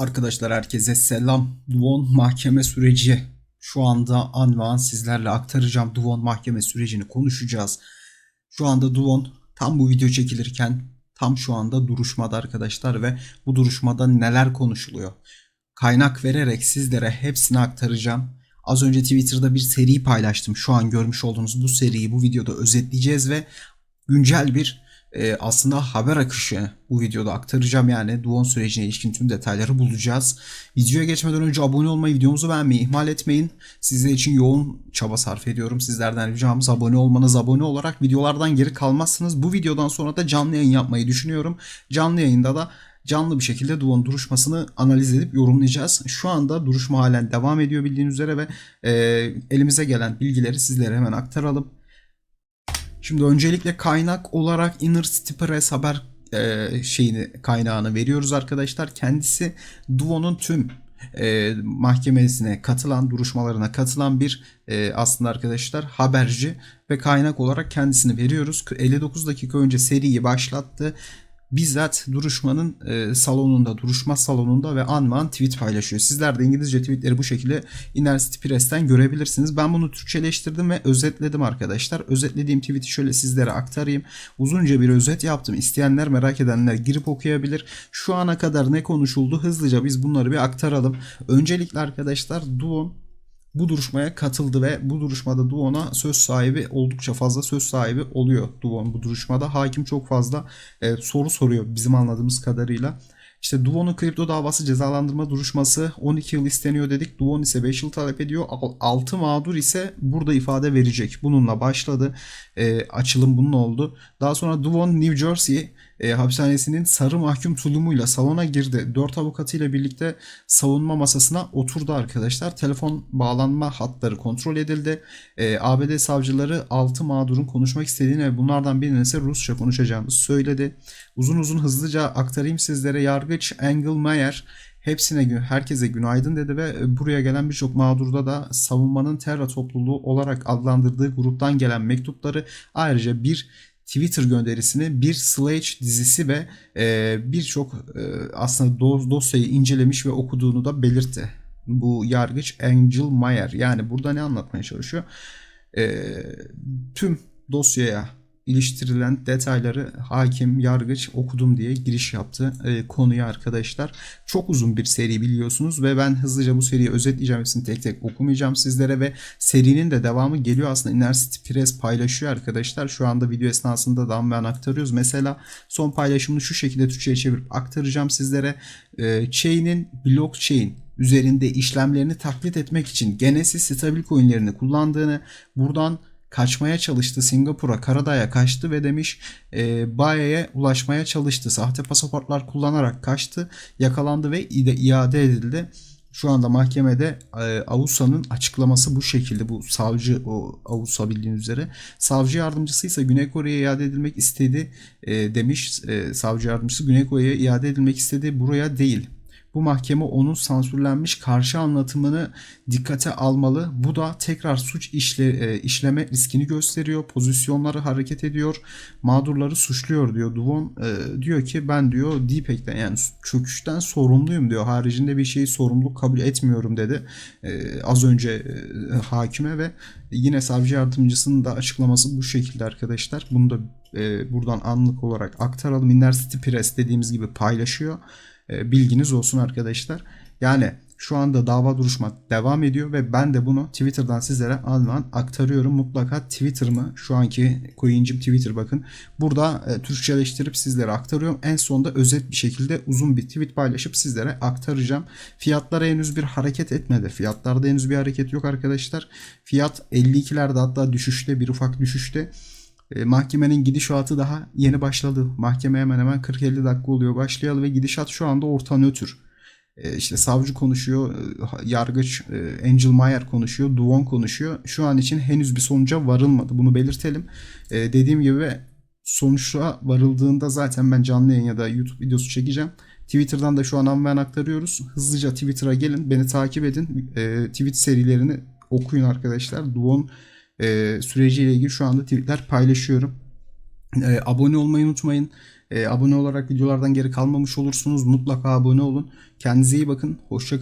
Arkadaşlar herkese selam. Duon mahkeme süreci. Şu anda an ve an sizlerle aktaracağım. Duon mahkeme sürecini konuşacağız. Şu anda Duon tam bu video çekilirken tam şu anda duruşmada arkadaşlar ve bu duruşmada neler konuşuluyor. Kaynak vererek sizlere hepsini aktaracağım. Az önce Twitter'da bir seri paylaştım. Şu an görmüş olduğunuz bu seriyi bu videoda özetleyeceğiz ve güncel bir e, aslında haber akışı bu videoda aktaracağım yani Duon sürecine ilişkin tüm detayları bulacağız. Videoya geçmeden önce abone olmayı, videomuzu beğenmeyi ihmal etmeyin. Sizler için yoğun çaba sarf ediyorum. Sizlerden ricamız abone olmanız, abone olarak videolardan geri kalmazsınız. Bu videodan sonra da canlı yayın yapmayı düşünüyorum. Canlı yayında da canlı bir şekilde Duon duruşmasını analiz edip yorumlayacağız. Şu anda duruşma halen devam ediyor bildiğiniz üzere ve e, elimize gelen bilgileri sizlere hemen aktaralım. Şimdi öncelikle kaynak olarak Inner Press haber e, şeyini kaynağını veriyoruz arkadaşlar. Kendisi Duo'nun tüm e, mahkemesine katılan, duruşmalarına katılan bir e, aslında arkadaşlar haberci ve kaynak olarak kendisini veriyoruz. 59 dakika önce seriyi başlattı bizzat duruşmanın e, salonunda, duruşma salonunda ve anman tweet paylaşıyor. Sizler de İngilizce tweetleri bu şekilde Inner City Press'ten görebilirsiniz. Ben bunu Türkçeleştirdim ve özetledim arkadaşlar. Özetlediğim tweet'i şöyle sizlere aktarayım. Uzunca bir özet yaptım. İsteyenler, merak edenler girip okuyabilir. Şu ana kadar ne konuşuldu hızlıca biz bunları bir aktaralım. Öncelikle arkadaşlar Duon bu duruşmaya katıldı ve bu duruşmada Duon'a söz sahibi oldukça fazla söz sahibi oluyor Duon bu duruşmada. Hakim çok fazla e, soru soruyor bizim anladığımız kadarıyla. İşte Duon'un kripto davası cezalandırma duruşması 12 yıl isteniyor dedik. Duon ise 5 yıl talep ediyor. 6 mağdur ise burada ifade verecek. Bununla başladı. E, açılım bunun oldu. Daha sonra Duon New Jersey e, hapishanesinin sarı mahkum tulumuyla salona girdi. Dört avukatıyla birlikte savunma masasına oturdu arkadaşlar. Telefon bağlanma hatları kontrol edildi. E, ABD savcıları 6 mağdurun konuşmak istediğini ve bunlardan birinin ise Rusça konuşacağımızı söyledi. Uzun uzun hızlıca aktarayım sizlere. Yargıç Engelmeyer hepsine herkese günaydın dedi ve buraya gelen birçok mağdurda da savunmanın terra topluluğu olarak adlandırdığı gruptan gelen mektupları ayrıca bir Twitter gönderisini bir Sledge dizisi ve e, birçok e, aslında dos, dosyayı incelemiş ve okuduğunu da belirtti. Bu yargıç Angel Mayer. Yani burada ne anlatmaya çalışıyor? E, tüm dosyaya iliştirilen detayları hakim, yargıç okudum diye giriş yaptı e, konuya arkadaşlar. Çok uzun bir seri biliyorsunuz ve ben hızlıca bu seriyi özetleyeceğim. Hepsini tek tek okumayacağım sizlere ve serinin de devamı geliyor. Aslında Inner City Press paylaşıyor arkadaşlar. Şu anda video esnasında da ben aktarıyoruz. Mesela son paylaşımını şu şekilde Türkçe'ye çevirip aktaracağım sizlere. E, chain'in blockchain üzerinde işlemlerini taklit etmek için Genesis stabil coinlerini kullandığını buradan kaçmaya çalıştı. Singapur'a Karadağ'a kaçtı ve demiş e, Baye'ye ulaşmaya çalıştı. Sahte pasaportlar kullanarak kaçtı. Yakalandı ve iade edildi. Şu anda mahkemede e, Avusa'nın açıklaması bu şekilde. Bu savcı o Avusa bildiğiniz üzere. Savcı yardımcısı ise Güney Kore'ye iade edilmek istedi e, demiş. E, savcı yardımcısı Güney Kore'ye iade edilmek istedi. Buraya değil bu mahkeme onun sansürlenmiş karşı anlatımını dikkate almalı. Bu da tekrar suç işle, e, işleme riskini gösteriyor. Pozisyonları hareket ediyor. Mağdurları suçluyor diyor. Duvon e, diyor ki ben diyor Deepek'ten yani çöküşten sorumluyum diyor. Haricinde bir şeyi sorumluluk kabul etmiyorum dedi. E, az önce e, hakime ve yine savcı yardımcısının da açıklaması bu şekilde arkadaşlar. Bunu da e, buradan anlık olarak aktaralım. Inner City Press dediğimiz gibi paylaşıyor. E, bilginiz olsun arkadaşlar. Yani şu anda dava duruşma devam ediyor ve ben de bunu Twitter'dan sizlere an aktarıyorum. Mutlaka Twitter'ımı şu anki coincim Twitter bakın. Burada e, Türkçeleştirip sizlere aktarıyorum. En sonunda özet bir şekilde uzun bir tweet paylaşıp sizlere aktaracağım. Fiyatlara henüz bir hareket etmedi. Fiyatlarda henüz bir hareket yok arkadaşlar. Fiyat 52'lerde hatta düşüşte bir ufak düşüşte. E, mahkemenin gidişatı daha yeni başladı. Mahkeme hemen hemen 40-50 dakika oluyor başlayalı ve gidişat şu anda orta nötr. E, işte savcı konuşuyor, e, yargıç e, Angel Mayer konuşuyor, Duon konuşuyor. Şu an için henüz bir sonuca varılmadı. Bunu belirtelim. E, dediğim gibi sonuçta varıldığında zaten ben canlı yayın ya da YouTube videosu çekeceğim. Twitter'dan da şu an hemen aktarıyoruz. Hızlıca Twitter'a gelin, beni takip edin. E, tweet serilerini okuyun arkadaşlar. Duon e, süreciyle ilgili şu anda tweetler paylaşıyorum. E, abone olmayı unutmayın. E, abone olarak videolardan geri kalmamış olursunuz. Mutlaka abone olun. Kendinize iyi bakın. Hoşçakalın.